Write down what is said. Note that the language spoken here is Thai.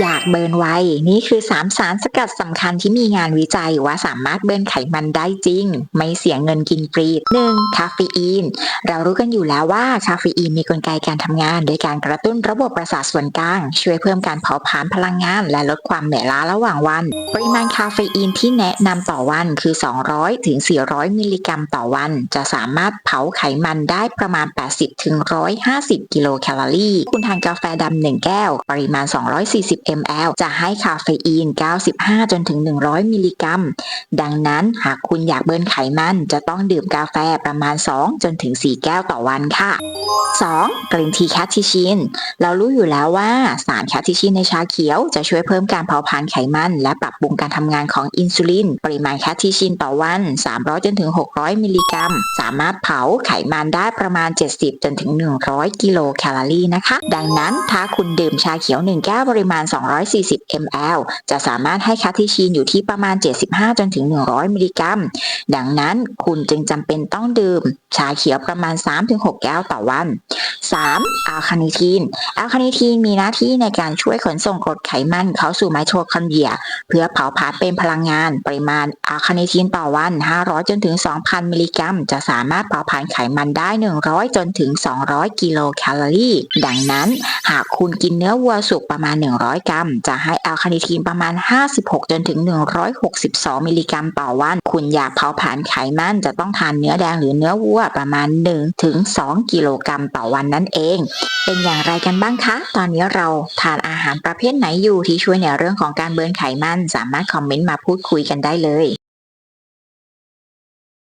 อยากเบิร์นไวนี่คือ 3 สารสกัดสำคัญที่มีงานวิจัยว่าสามารถเบิร์นไขมันได้จริง ไม่เสียเงินกินฟรี 1. คาเฟอีน เรารู้กันอยู่แล้วว่าคาเฟอีนมีกลไกการทำงาน โดยการกระตุ้นระบบประสาทส่วนกลาง ช่วยเพิ่มการเผาผลาญพลังงาน และลดความเหนื่อยล้าระหว่างวัน ปริมาณคาเฟอีนที่แนะนำต่อวันคือ 200ถึง400 มิลลิกรัมต่อวัน จะสามารถเผาไขมันได้ประมาณ 80ถึง150 กิโลแคลอรี่ คุณทานกาแฟดำหนึ่งแก้ว ปริมาณ 240 ml จะให้คาเฟอีน 95 จนถึง 100 มิลลิกรัม ดังนั้นหากคุณอยากเบิร์นไขมันจะต้องดื่มกาแฟประมาณ 2 จนถึง 4 แก้วต่อวันค่ะ 2. กรีนทีแคททิชิน เรารู้อยู่แล้วว่าสารแคททิชินในชาเขียวจะช่วยเพิ่มการเผาผลาญไขมัน และปรับปรุงการทำงานของอินซูลิน ปริมาณแคททิชินต่อวัน 300 จนถึง 600 มิลลิกรัม สามารถเผาไขมันได้ประมาณ 70 จนถึง 100 กิโลแคลอรี่นะคะ ดังนั้นถ้าคุณดื่มชาเขียว 1 แก้วปริมาณ240 ml จะสามารถให้คททิชินอยู่ที่ประมาณ 75 จนถึง 100 มิลลิกรัม ดังนั้นคุณจึงจำเป็นต้องดื่ม ชาเขียวประมาณ 3-6 แก้วต่อวัน 3. อัลคาเนิทีน อัลคาเนิทีนมีหน้าที่ในการช่วยขนส่งกรดไขมันเข้าสู่ไมโทคอนเดรีย เพื่อเผาผลาญเป็นพลังงาน ปริมาณอัลคาเนิทีนต่อวัน 500 จนถึง 2,000 มิลลิกรัม จะสามารถเผาผลาญไขมันได้ 100 จนถึง 200 กิโลแคลอรี่ ดังนั้น หากคุณกินเนื้อวัวสุกประมาณ 100 กรัม จะให้อลคาเนิทีนประมาณ 56 จนถึง 162 มิลลิกรัมต่อวัน คุณอยากเผาผลาญไขมันจะต้องทานเนื้อแดงหรือเนื้อวัวประมาณ 1 ถึง 2 กิโลกรัมต่อวันนั่นเอง เป็นอย่างไรกันบ้างคะ ตอนนี้เราทานอาหารประเภทไหนอยู่ที่ช่วยในเรื่องของการเบิร์นไขมัน สามารถคอมเมนต์มาพูดคุยกันได้เลย